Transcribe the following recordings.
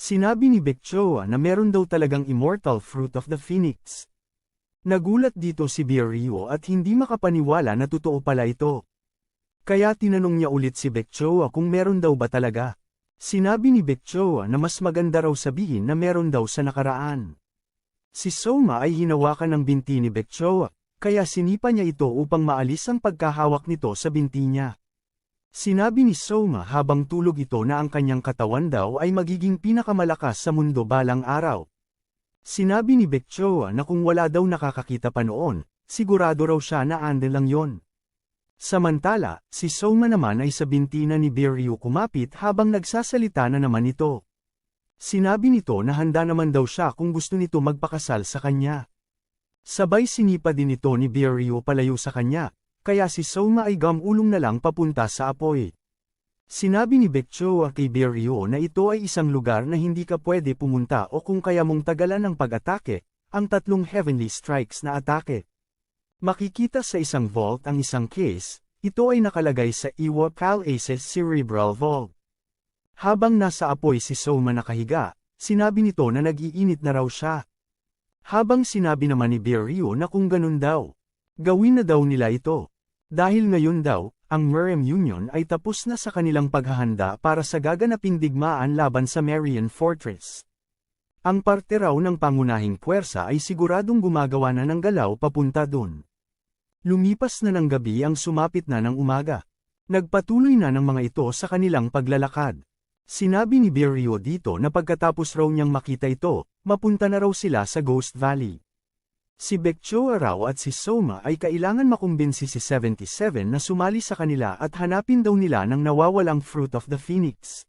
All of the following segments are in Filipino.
Sinabi ni Bekchoa na meron daw talagang immortal fruit of the phoenix. Nagulat dito si Biryu at hindi makapaniwala na totoo pala ito. Kaya tinanong niya ulit si Bekchoa kung meron daw ba talaga. Sinabi ni Bekchoa na mas maganda raw sabihin na meron daw sa nakaraan. Si Soma ay hinawakan ng binti ni Bekchoa, kaya sinipa niya ito upang maalis ang pagkahawak nito sa binti niya. Sinabi ni Soma habang tulog ito na ang kanyang katawan daw ay magiging pinakamalakas sa mundo balang araw. Sinabi ni Bekchoa na kung wala daw nakakakita pa noon, sigurado raw siya na ande lang yon. Samantala, si Soma naman ay sa binti na ni Biryu kumapit habang nagsasalita na naman ito. Sinabi nito na handa naman daw siya kung gusto nito magpakasal sa kanya. Sabay sinipa din ito ni Biryu palayo sa kanya, kaya si Soma ay gamulong na lang papunta sa apoy. Sinabi ni Bekchoa kay Biryu na ito ay isang lugar na hindi ka pwede pumunta o kung kaya mong tagalan ng pag-atake, ang tatlong heavenly strikes na atake. Makikita sa isang vault ang isang case, ito ay nakalagay sa Iwa Palace's Cerebral Vault. Habang nasa apoy si Soma nakahiga, sinabi nito na nag-iinit na raw siya. Habang sinabi naman ni Biryu na kung ganun daw, gawin na daw nila ito. Dahil ngayon daw, ang Murem Union ay tapos na sa kanilang paghahanda para sa gaganaping digmaan laban sa Marian Fortress. Ang parte raw ng pangunahing puwersa ay siguradong gumagawa na ng galaw papunta dun. Lumipas na ng gabi ang sumapit na ng umaga. Nagpatuloy na ng mga ito sa kanilang paglalakad. Sinabi ni Birrio dito na pagkatapos raw niyang makita ito, mapunta na raw sila sa Ghost Valley. Si Bekchoa raw at si Soma ay kailangan makumbinsi si 77 na sumali sa kanila at hanapin daw nila ng nawawalang Fruit of the Phoenix.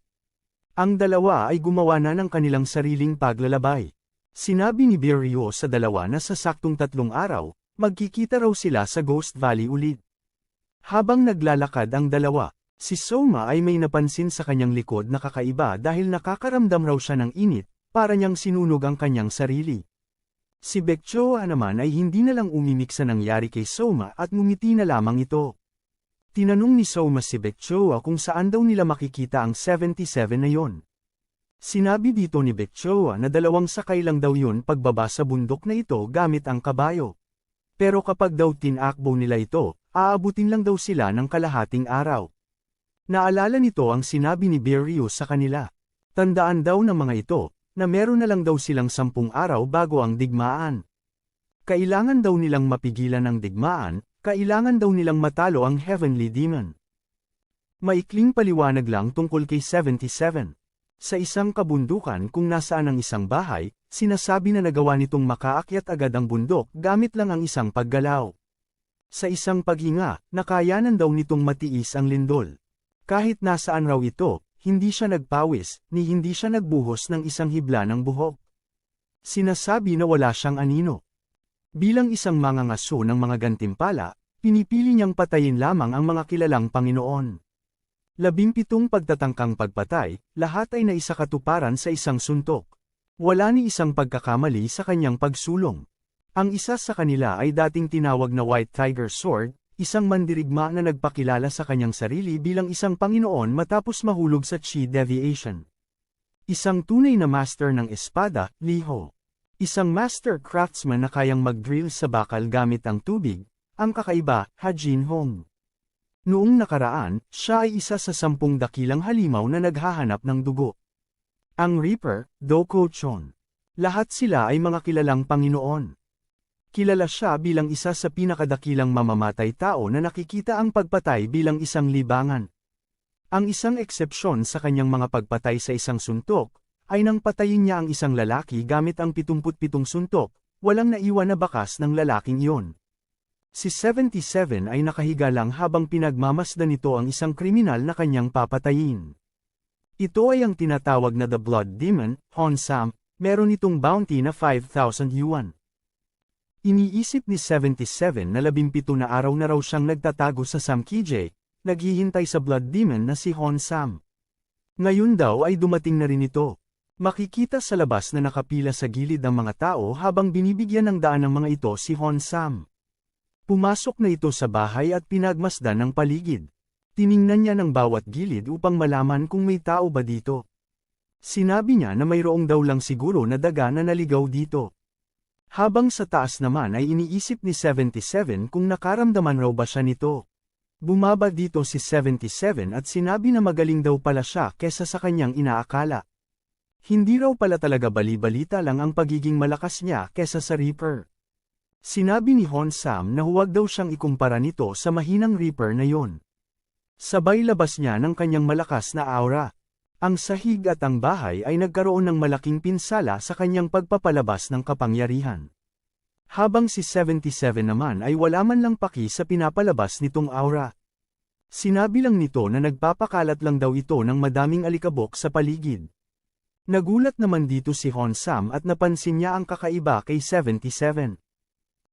Ang dalawa ay gumawa na ng kanilang sariling paglalabay. Sinabi ni Birrio sa dalawa na sa saktong tatlong araw, magkikita raw sila sa Ghost Valley ulit. Habang naglalakad ang dalawa, si Soma ay may napansin sa kanyang likod na kakaiba dahil nakakaramdam raw siya ng init, para niyang sinunog ang kanyang sarili. Si Bekchoa naman ay hindi na lang umimik sa nangyari kay Soma at ngumiti na lamang ito. Tinanong ni Soma si Bekchoa kung saan daw nila makikita ang 77 na yon. Sinabi dito ni Bekchoa na dalawang sakay lang daw yun pagbaba sa bundok na ito gamit ang kabayo. Pero kapag daw tinakbo nila ito, aabutin lang daw sila ng kalahating araw. Naalala nito ang sinabi ni Biryu sa kanila. Tandaan daw ng mga ito, na meron na lang daw silang sampung araw bago ang digmaan. Kailangan daw nilang mapigilan ang digmaan, kailangan daw nilang matalo ang Heavenly Demon. Maikling paliwanag lang tungkol kay 77. Sa isang kabundukan kung nasaan ang isang bahay, sinasabi na nagawa nitong makaakyat agad ang bundok gamit lang ang isang paggalaw. Sa isang paghinga, nakayanan daw nitong matiis ang lindol. Kahit nasaan raw ito, hindi siya nagpawis, ni hindi siya nagbuhos ng isang hibla ng buhok. Sinasabi na wala siyang anino. Bilang isang mangangaso ng mga gantimpala, pinipili niyang patayin lamang ang mga kilalang Panginoon. Labimpitong pagtatangkang pagpatay, lahat ay naisakatuparan sa isang suntok. Wala ni isang pagkakamali sa kanyang pagsulong. Ang isa sa kanila ay dating tinawag na White Tiger Sword, isang mandirigma na nagpakilala sa kanyang sarili bilang isang Panginoon matapos mahulog sa Chi Deviation. Isang tunay na master ng espada, Liho. Isang master craftsman na kayang mag-drill sa bakal gamit ang tubig, ang kakaiba, Hajin Hong. Noong nakaraan, siya ay isa sa sampung dakilang halimaw na naghahanap ng dugo. Ang Reaper, Doko Chon. Lahat sila ay mga kilalang Panginoon. Kilala siya bilang isa sa pinakadakilang mamamatay tao na nakikita ang pagpatay bilang isang libangan. Ang isang eksepsyon sa kanyang mga pagpatay sa isang suntok, ay nang patayin niya ang isang lalaki gamit ang 77 suntok, walang naiwan na bakas ng lalaking iyon. Si 77 ay nakahiga lang habang pinagmamasdan nito ang isang kriminal na kanyang papatayin. Ito ay ang tinatawag na The Blood Demon, Hon Sam, meron itong bounty na 5,000 yuan. Iniisip ni 77 na 17 na araw na raw siyang nagtatago sa Sam Kijay, naghihintay sa Blood Demon na si Hon Sam. Ngayon daw ay dumating na rin ito. Makikita sa labas na nakapila sa gilid ang mga tao habang binibigyan ng daan ng mga ito si Hon Sam. Pumasok na ito sa bahay at pinagmasdan ng paligid. Tiningnan niya ng bawat gilid upang malaman kung may tao ba dito. Sinabi niya na mayroong daw lang siguro na daga na naligaw dito. Habang sa taas naman ay iniisip ni 77 kung nakaramdaman raw ba siya nito. Bumaba dito si 77 at sinabi na magaling daw pala siya kesa sa kanyang inaakala. Hindi raw pala talaga bali-balita lang ang pagiging malakas niya kesa sa Reaper. Sinabi ni Hon Sam na huwag daw siyang ikumpara nito sa mahinang Reaper na yon. Sabay labas niya ng kanyang malakas na aura. Ang sahig at ang bahay ay nagkaroon ng malaking pinsala sa kanyang pagpapalabas ng kapangyarihan. Habang si 77 naman ay wala man lang paki sa pinapalabas nitong aura. Sinabi lang nito na nagpapakalat lang daw ito ng madaming alikabok sa paligid. Nagulat naman dito si Hon Sam at napansin niya ang kakaiba kay 77.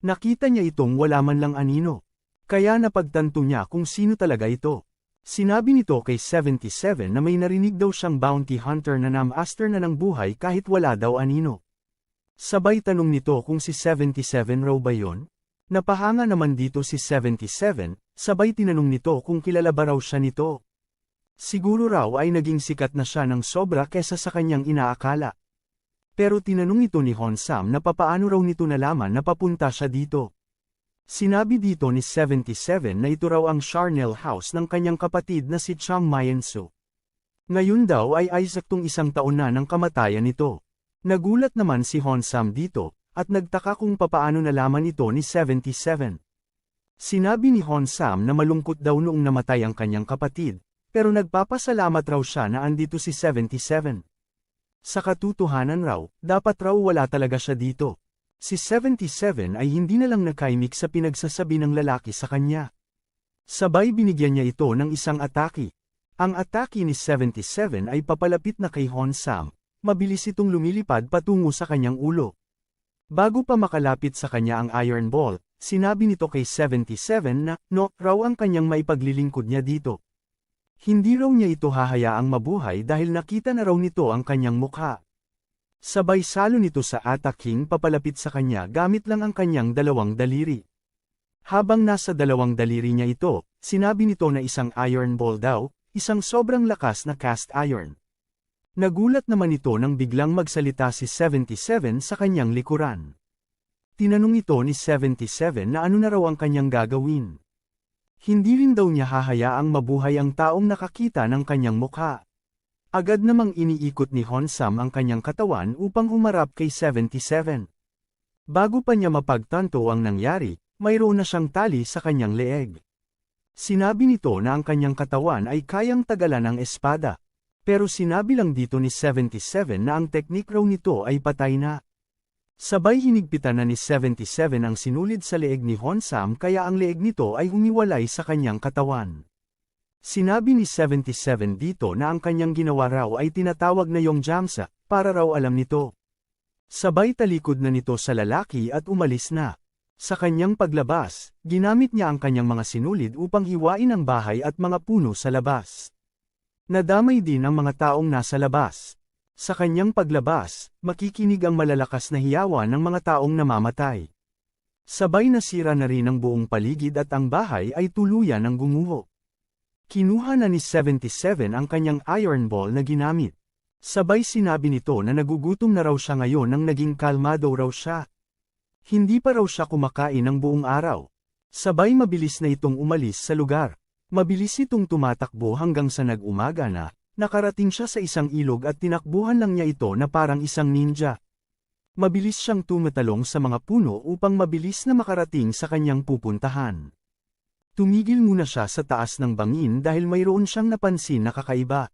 Nakita niya itong wala man lang anino. Kaya napagtanto niya kung sino talaga ito. Sinabi nito kay 77 na may narinig daw siyang bounty hunter na namaster na ng buhay kahit wala daw anino. Sabay tanong nito kung si 77 raw ba yon? Napahanga naman dito si 77, sabay tinanong nito kung kilala ba raw siya nito. Siguro raw ay naging sikat na siya ng sobra kesa sa kanyang inaakala. Pero tinanong ito ni Hon Sam na papaano raw nito nalaman na papunta siya dito. Sinabi dito ni 77 na ito raw ang Charnel House ng kanyang kapatid na si Chang Mayensu. Ngayon daw ay Isaac tong isang taon na ng kamatayan nito. Nagulat naman si Hon Sam dito, at nagtaka kung papaano nalaman ito ni 77. Sinabi ni Hon Sam na malungkot daw noong namatay ang kanyang kapatid, pero nagpapasalamat raw siya na andito si 77. Sa katotohanan raw, dapat raw wala talaga siya dito. Si 77 ay hindi na lang nakaimik sa pinagsasabi ng lalaki sa kanya. Sabay binigyan niya ito ng isang atake. Ang atake ni 77 ay papalapit na kay Hon Sam, mabilis itong lumilipad patungo sa kanyang ulo. Bago pa makalapit sa kanya ang iron ball, sinabi nito kay 77 na no raw ang kanyang maipaglilingkod niya dito. Hindi raw niya ito hahayaang mabuhay dahil nakita na raw nito ang kanyang mukha. Sabay salo nito sa ataking papalapit sa kanya gamit lang ang kanyang dalawang daliri. Habang nasa dalawang daliri niya ito, sinabi nito na isang iron ball daw, isang sobrang lakas na cast iron. Nagulat naman ito nang biglang magsalita si 77 sa kanyang likuran. Tinanong ito ni 77 na ano na raw ang kanyang gagawin. Hindi rin daw niya hahayaang mabuhay ang taong nakakita ng kanyang mukha. Agad namang iniikot ni Hon Sam ang kanyang katawan upang humarap kay 77. Bago pa niya mapagtanto ang nangyari, mayroon na siyang tali sa kanyang leeg. Sinabi nito na ang kanyang katawan ay kayang tagalan ng espada. Pero sinabi lang dito ni 77 na ang teknik raw nito ay patay na. Sabay hinigpitan na ni 77 ang sinulid sa leeg ni Hon Sam kaya ang leeg nito ay humiwalay sa kanyang katawan. Sinabi ni 77 dito na ang kanyang ginawa raw ay tinatawag na yung jamsa, para raw alam nito. Sabay talikod na nito sa lalaki at umalis na. Sa kanyang paglabas, ginamit niya ang kanyang mga sinulid upang hiwain ang bahay at mga puno sa labas. Nadamay din ang mga taong nasa labas. Sa kanyang paglabas, makikinig ang malalakas na hiyawan ng mga taong namamatay. Sabay nasira na rin ang buong paligid at ang bahay ay tuluyan ng gumuho. Kinuha na ni 77 ang kanyang iron ball na ginamit. Sabay sinabi nito na nagugutom na raw siya ngayon nang naging kalmado raw siya. Hindi pa raw siya kumakain ng buong araw. Sabay mabilis na itong umalis sa lugar. Mabilis itong tumatakbo hanggang sa nag-umaga na, nakarating siya sa isang ilog at tinakbuhan lang niya ito na parang isang ninja. Mabilis siyang tumatalong sa mga puno upang mabilis na makarating sa kanyang pupuntahan. Tumigil muna siya sa taas ng bangin dahil mayroon siyang napansin na kakaiba.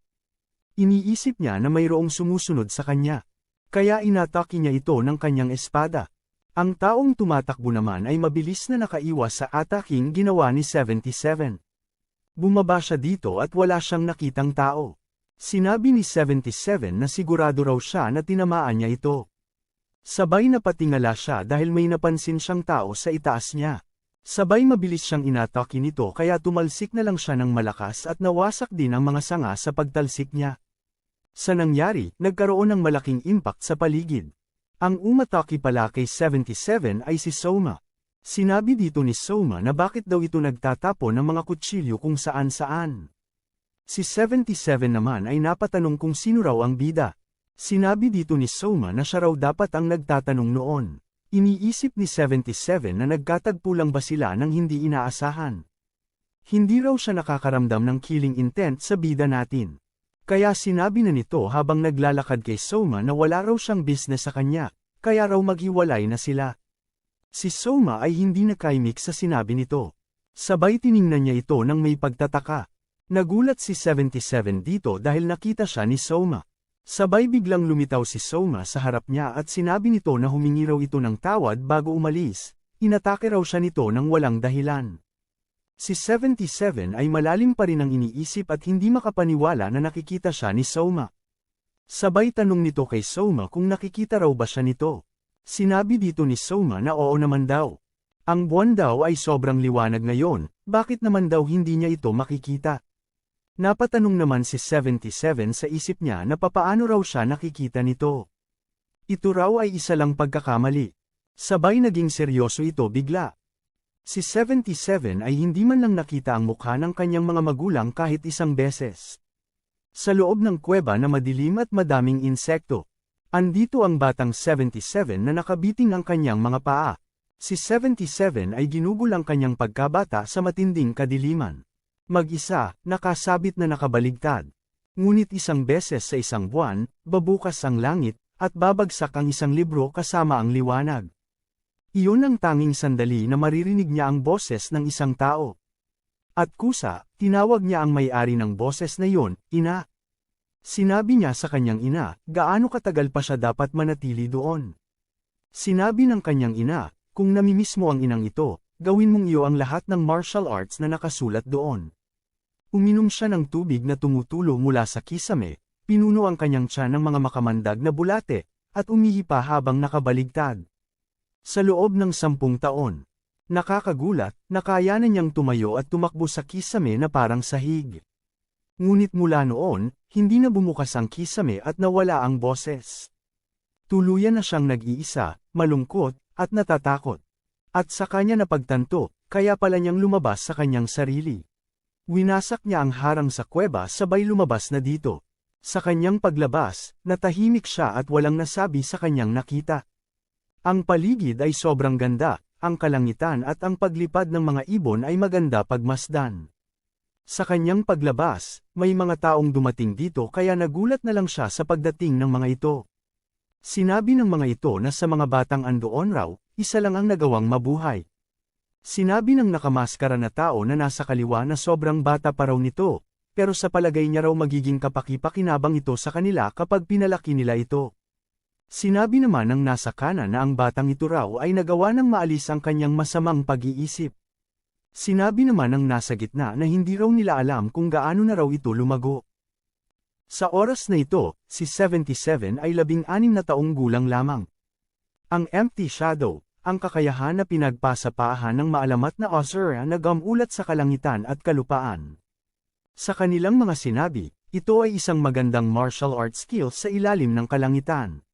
Iniisip niya na mayroong sumusunod sa kanya. Kaya inatake niya ito ng kanyang espada. Ang taong tumatakbo naman ay mabilis na nakaiwas sa ataking ginawa ni 77. Bumaba siya dito at wala siyang nakitang tao. Sinabi ni 77 na sigurado raw siya na tinamaan niya ito. Sabay na patingala siya dahil may napansin siyang tao sa itaas niya. Sabay mabilis siyang inatake nito kaya tumalsik na lang siya ng malakas at nawasak din ang mga sanga sa pagtalsik niya. Sa nangyari, nagkaroon ng malaking impact sa paligid. Ang umatake pala kay 77 ay si Soma. Sinabi dito ni Soma na bakit daw ito nagtatapo ng mga kutsilyo kung saan-saan. Si 77 naman ay napatanong kung sino raw ang bida. Sinabi dito ni Soma na siya raw dapat ang nagtatanong noon. Iniisip ni 77 na nagkatagpo lang ba sila ng hindi inaasahan. Hindi raw siya nakakaramdam ng killing intent sa bida natin. Kaya sinabi na nito habang naglalakad kay Soma na wala raw siyang business sa kanya, kaya raw maghiwalay na sila. Si Soma ay hindi nakaimik sa sinabi nito. Sabay tiningnan niya ito ng may pagtataka. Nagulat si 77 dito dahil nakita siya ni Soma. Sabay biglang lumitaw si Soma sa harap niya at sinabi nito na humingi raw ito ng tawad bago umalis, inatake raw siya nito ng walang dahilan. Si 77 ay malalim pa rin ang iniisip at hindi makapaniwala na nakikita siya ni Soma. Sabay tanong nito kay Soma kung nakikita raw ba siya nito. Sinabi dito ni Soma na oo naman daw. Ang buwan daw ay sobrang liwanag ngayon, bakit naman daw hindi niya ito makikita? Napatanong naman si 77 sa isip niya na papaano raw siya nakikita nito. Ito raw ay isa lang pagkakamali. Sabay naging seryoso ito bigla. Si 77 ay hindi man lang nakita ang mukha ng kanyang mga magulang kahit isang beses. Sa loob ng kuweba na madilim at madaming insekto. Andito ang batang 77 na nakabiting ang kanyang mga paa. Si 77 ay ginugol ang kanyang pagkabata sa matinding kadiliman. Mag-isa, nakasabit na nakabaligtad. Ngunit isang beses sa isang buwan, babukas ang langit, at babagsak ang isang libro kasama ang liwanag. Iyon ang tanging sandali na maririnig niya ang boses ng isang tao. At kusa, tinawag niya ang may-ari ng boses na iyon, ina. Sinabi niya sa kanyang ina, gaano katagal pa siya dapat manatili doon. Sinabi ng kanyang ina, kung namimiss mo ang inang ito, gawin mong iyo ang lahat ng martial arts na nakasulat doon. Uminom siya ng tubig na tumutulo mula sa kisame, pinuno ang kanyang tiyan ng mga makamandag na bulate, at umihi pa habang nakabaligtad. Sa loob ng sampung taon, nakakagulat, nakayanan niyang tumayo at tumakbo sa kisame na parang sahig. Ngunit mula noon, hindi na bumukas ang kisame at nawala ang boses. Tuluyan na siyang nag-iisa, malungkot, at natatakot. At sa kanya napagtanto, kaya pala niyang lumabas sa kanyang sarili. Winasak niya ang harang sa kuweba sabay lumabas na dito. Sa kanyang paglabas, natahimik siya at walang nasabi sa kanyang nakita. Ang paligid ay sobrang ganda, ang kalangitan at ang paglipad ng mga ibon ay maganda pagmasdan. Sa kanyang paglabas, may mga taong dumating dito kaya nagulat na lang siya sa pagdating ng mga ito. Sinabi ng mga ito na sa mga batang andoon raw, isa lang ang nagawang mabuhay. Sinabi ng nakamaskara na tao na nasa kaliwa na sobrang bata pa raw nito, pero sa palagay niya raw magiging kapakipakinabang ito sa kanila kapag pinalaki nila ito. Sinabi naman ng nasa kanan na ang batang ito raw ay nagawa ng maalis ang kanyang masamang pag-iisip. Sinabi naman ng nasa gitna na hindi raw nila alam kung gaano na raw ito lumago. Sa oras na ito, si 77 ay labing anim na taong gulang lamang. Ang empty shadow, ang kakayahan na pinagpasapahan ng maalamat na Osura na gamulat sa kalangitan at kalupaan. Sa kanilang mga sinabi, ito ay isang magandang martial arts skill sa ilalim ng kalangitan.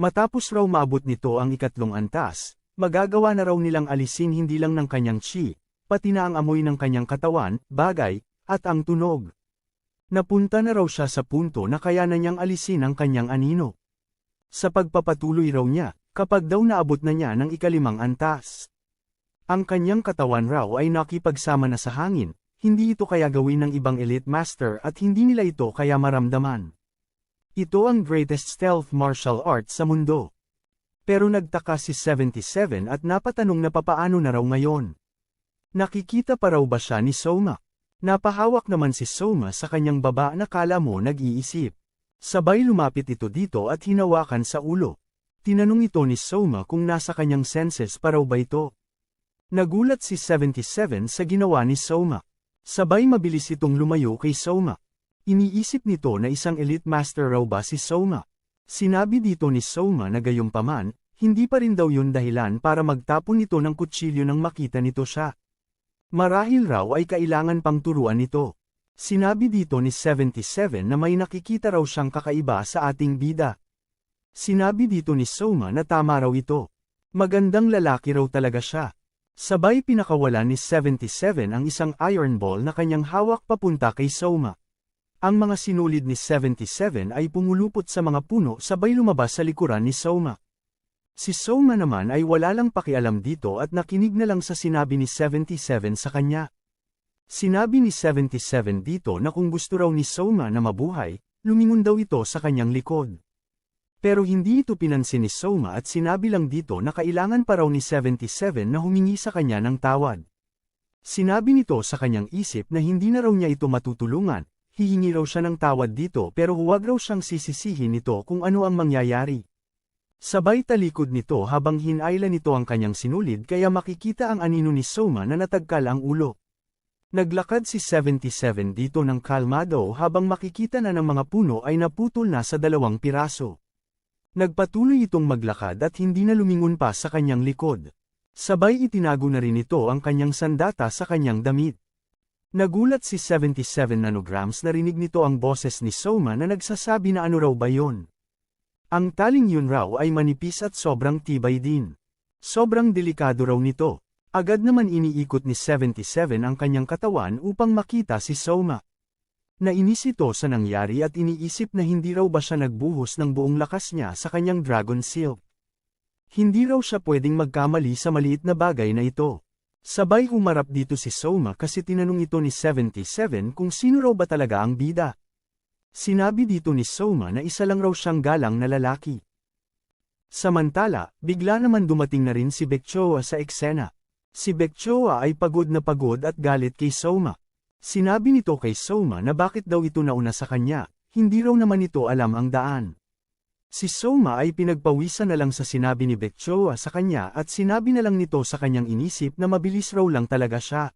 Matapos raw maabot nito ang ikatlong antas, magagawa na raw nilang alisin hindi lang ng kanyang chi, pati na ang amoy ng kanyang katawan, bagay, at ang tunog. Napunta na raw siya sa punto na kaya na niyang alisin ang kanyang anino. Sa pagpapatuloy raw niya, kapag daw naabot na niya ng ikalimang antas. Ang kanyang katawan raw ay nakipagsama na sa hangin, hindi ito kaya gawin ng ibang elite master at hindi nila ito kaya maramdaman. Ito ang greatest stealth martial art sa mundo. Pero nagtaka si 77 at napatanong na papaano na raw ngayon. Nakikita pa raw ba siya ni Soma? Napahawak naman si Soma sa kanyang baba na kala mo nag-iisip. Sabay lumapit ito dito at hinawakan sa ulo. Tinanong ito ni Soma kung nasa kanyang senses pa raw ba ito. Nagulat si 77 sa ginawa ni Soma. Sabay mabilis itong lumayo kay Soma. Iniisip nito na isang elite master raw ba si Soma. Sinabi dito ni Soma na gayunpaman, hindi pa rin daw yun dahilan para magtapon nito ng kutsilyo nang makita nito siya. Marahil raw ay kailangan pang turuan nito. Sinabi dito ni 77 na may nakikita raw siyang kakaiba sa ating bida. Sinabi dito ni Soma na tama raw ito. Magandang lalaki raw talaga siya. Sabay pinakawala ni 77 ang isang iron ball na kanyang hawak papunta kay Soma. Ang mga sinulid ni 77 ay pumulupot sa mga puno sabay lumabas sa likuran ni Soma. Si Soma naman ay wala lang pakialam dito at nakinig na lang sa sinabi ni 77 sa kanya. Sinabi ni 77 dito na kung gusto raw ni Soma na mabuhay, lumingon daw ito sa kanyang likod. Pero hindi ito pinansin ni Soma at sinabi lang dito na kailangan pa raw ni 77 na humingi sa kanya ng tawad. Sinabi nito sa kanyang isip na hindi na raw niya ito matutulungan, hihingi raw siya ng tawad dito pero huwag raw siyang sisisihin nito kung ano ang mangyayari. Sabay talikod nito habang hinayla nito ang kanyang sinulid kaya makikita ang anino ni Soma na natagkal ang ulo. Naglakad si 77 dito ng kalmado habang makikita na ng mga puno ay naputol na sa dalawang piraso. Nagpatuloy itong maglakad at hindi na lumingon pa sa kanyang likod. Sabay itinago na rin ito ang kanyang sandata sa kanyang damit. Nagulat si 77 nanograms na rinig nito ang boses ni Soma na nagsasabi na ano raw ba yon. Ang taling yun raw ay manipis at sobrang tibay din. Sobrang delikado raw nito. Agad naman iniikot ni 77 ang kanyang katawan upang makita si Soma. Nainis ito sa nangyari at iniisip na hindi raw ba siya nagbuhos ng buong lakas niya sa kanyang Dragon Silk. Hindi raw siya pwedeng magkamali sa maliit na bagay na ito. Sabay humarap dito si Soma kasi tinanong ito ni 77 kung sino raw ba talaga ang bida. Sinabi dito ni Soma na isa lang raw siyang galang na lalaki. Samantala, bigla naman dumating na rin si Bekchoa sa eksena. Si Bekchoa ay pagod na pagod at galit kay Soma. Sinabi nito kay Soma na bakit daw ito nauna sa kanya, hindi raw naman ito alam ang daan. Si Soma ay pinagpawisan na lang sa sinabi ni Bekchoa sa kanya at sinabi na lang nito sa kanyang inisip na mabilis raw lang talaga siya.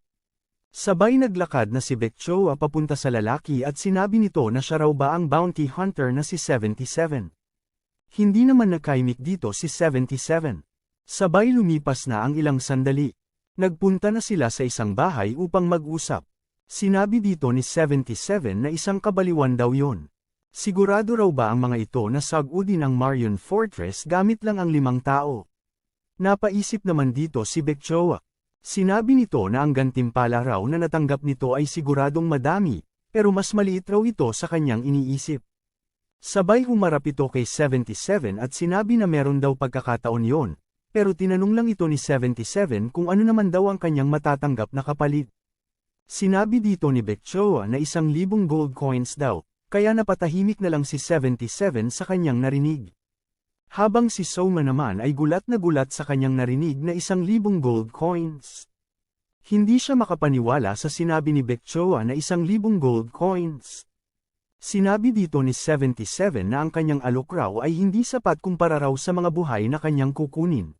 Sabay naglakad na si Bekchoa papunta sa lalaki at sinabi nito na siya raw ba ang bounty hunter na si 77. Hindi naman nakaimik dito si 77. Sabay lumipas na ang ilang sandali. Nagpunta na sila sa isang bahay upang mag-usap. Sinabi dito ni 77 na isang kabaliwan daw yon. Sigurado raw ba ang mga ito na sagudin ang Marion Fortress gamit lang ang limang tao? Napaisip naman dito si Bekchoa. Sinabi nito na ang gantimpala raw na natanggap nito ay siguradong madami, pero mas maliit raw ito sa kanyang iniisip. Sabay humarap ito kay 77 at sinabi na meron daw pagkakataon yon, pero tinanong lang ito ni 77 kung ano naman daw ang kanyang matatanggap na kapalit. Sinabi dito ni Bekchoa na isang libong gold coins daw, kaya napatahimik na lang si 77 sa kanyang narinig. Habang si Soma naman ay gulat na gulat sa kanyang narinig na isang libong gold coins. Hindi siya makapaniwala sa sinabi ni Bekchoa na isang libong gold coins. Sinabi dito ni 77 na ang kanyang alok raw ay hindi sapat kumpara raw sa mga buhay na kanyang kukunin.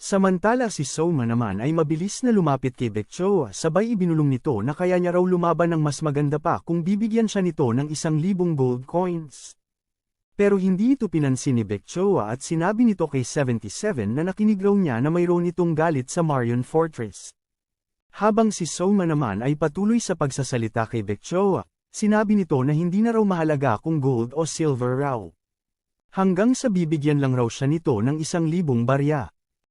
Samantala si Soma naman ay mabilis na lumapit kay Bekchoa sabay ibinulong nito na kaya niya raw lumaban ng mas maganda pa kung bibigyan siya nito ng isang libong gold coins. Pero hindi ito pinansin ni Bekchoa at sinabi nito kay 77 na nakinig raw niya na mayroon itong galit sa Marion Fortress. Habang si Soma naman ay patuloy sa pagsasalita kay Bekchoa, sinabi nito na hindi na raw mahalaga kung gold o silver raw. Hanggang sa bibigyan lang raw siya nito ng isang libong barya.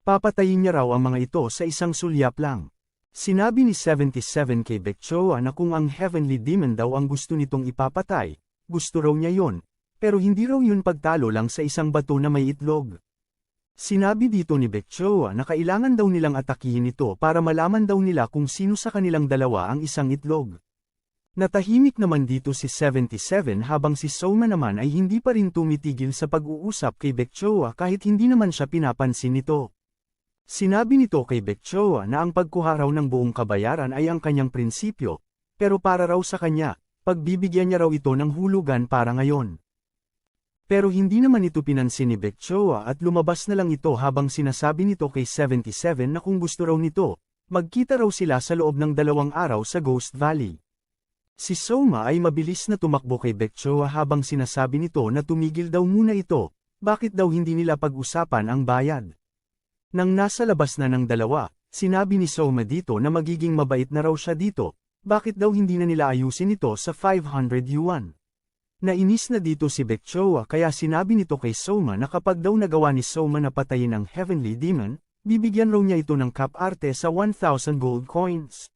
Papatayin niya raw ang mga ito sa isang sulyap lang. Sinabi ni 77 kay Bekchoa na kung ang Heavenly Demon daw ang gusto nitong ipapatay, gusto raw niya yon, pero hindi raw yun pagtalo lang sa isang bato na may itlog. Sinabi dito ni Bekchoa na kailangan daw nilang atakihin ito para malaman daw nila kung sino sa kanilang dalawa ang isang itlog. Natahimik naman dito si 77 habang si Soma naman ay hindi pa rin tumitigil sa pag-uusap kay Bekchoa kahit hindi naman siya pinapansin nito. Sinabi nito kay Bekchoa na ang pagkuha raw ng buong kabayaran ay ang kanyang prinsipyo, pero para raw sa kanya, pagbibigyan niya raw ito ng hulugan para ngayon. Pero hindi naman ito pinansin ni Bekchoa at lumabas na lang ito habang sinasabi nito kay 77 na kung gusto raw nito, magkita raw sila sa loob ng dalawang araw sa Ghost Valley. Si Soma ay mabilis na tumakbo kay Bekchoa habang sinasabi nito na tumigil daw muna ito, bakit daw hindi nila pag-usapan ang bayad. Nang nasa labas na ng dalawa, sinabi ni Soma dito na magiging mabait na raw siya dito, bakit daw hindi na nila ayusin ito sa 500 yuan. Nainis na dito si Bekchoa kaya sinabi nito kay Soma na kapag daw nagawa ni Soma na patayin ang Heavenly Demon, bibigyan raw niya ito ng cap arte sa 1,000 gold coins.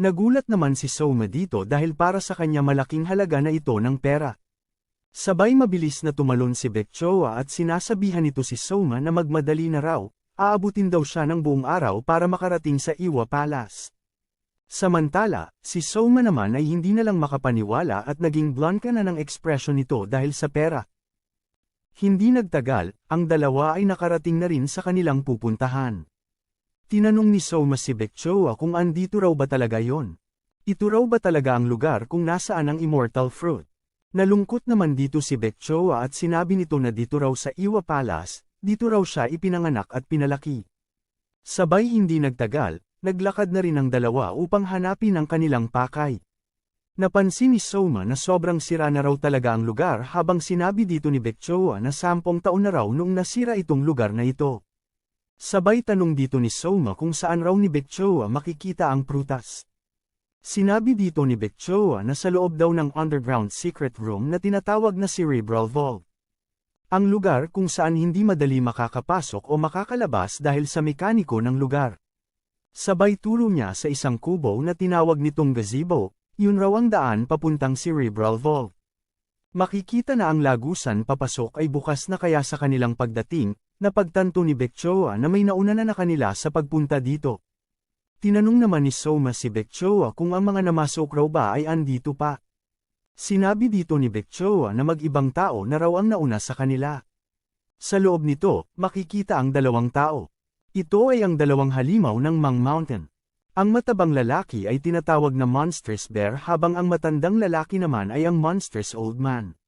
Nagulat naman si Soma dito dahil para sa kanya malaking halaga na ito ng pera. Sabay mabilis na tumalon si Bekchoa at sinasabihan nito si Soma na magmadali na raw, aabutin daw siya ng buong araw para makarating sa Iwa Palace. Samantala, si Soma naman ay hindi na lang makapaniwala at naging blanca na ng ekspresyon nito dahil sa pera. Hindi nagtagal, ang dalawa ay nakarating na rin sa kanilang pupuntahan. Tinanong ni Soma si Bekchoa kung andito raw ba talaga yon. Ito raw ba talaga ang lugar kung nasaan ang immortal fruit. Nalungkot naman dito si Bekchoa at sinabi nito na dito raw sa Iwa Palace, dito raw siya ipinanganak at pinalaki. Sabay hindi nagtagal, naglakad na rin ang dalawa upang hanapin ang kanilang pakay. Napansin ni Soma na sobrang sira na raw talaga ang lugar habang sinabi dito ni Bekchoa na sampung taon na raw noong nasira itong lugar na ito. Sabay tanong dito ni Soma kung saan raw ni Bekchoa makikita ang prutas. Sinabi dito ni Bekchoa na sa loob daw ng underground secret room na tinatawag na Cerebral Vault. Ang lugar kung saan hindi madali makakapasok o makakalabas dahil sa mekaniko ng lugar. Sabay turo niya sa isang kubo na tinawag nitong gazebo, yun raw ang daan papuntang Cerebral Vault. Makikita na ang lagusan papasok ay bukas na kaya sa kanilang pagdating, napagtanto ni Bekchoa na may nauna na na kanila sa pagpunta dito. Tinanong naman ni Soma si Bekchoa kung ang mga namasok raw ba ay andito pa. Sinabi dito ni Bekchoa na mag-ibang tao na raw ang nauna sa kanila. Sa loob nito, makikita ang dalawang tao. Ito ay ang dalawang halimaw ng Mang Mountain. Ang matabang lalaki ay tinatawag na Monstrous Bear habang ang matandang lalaki naman ay ang Monstrous Old Man.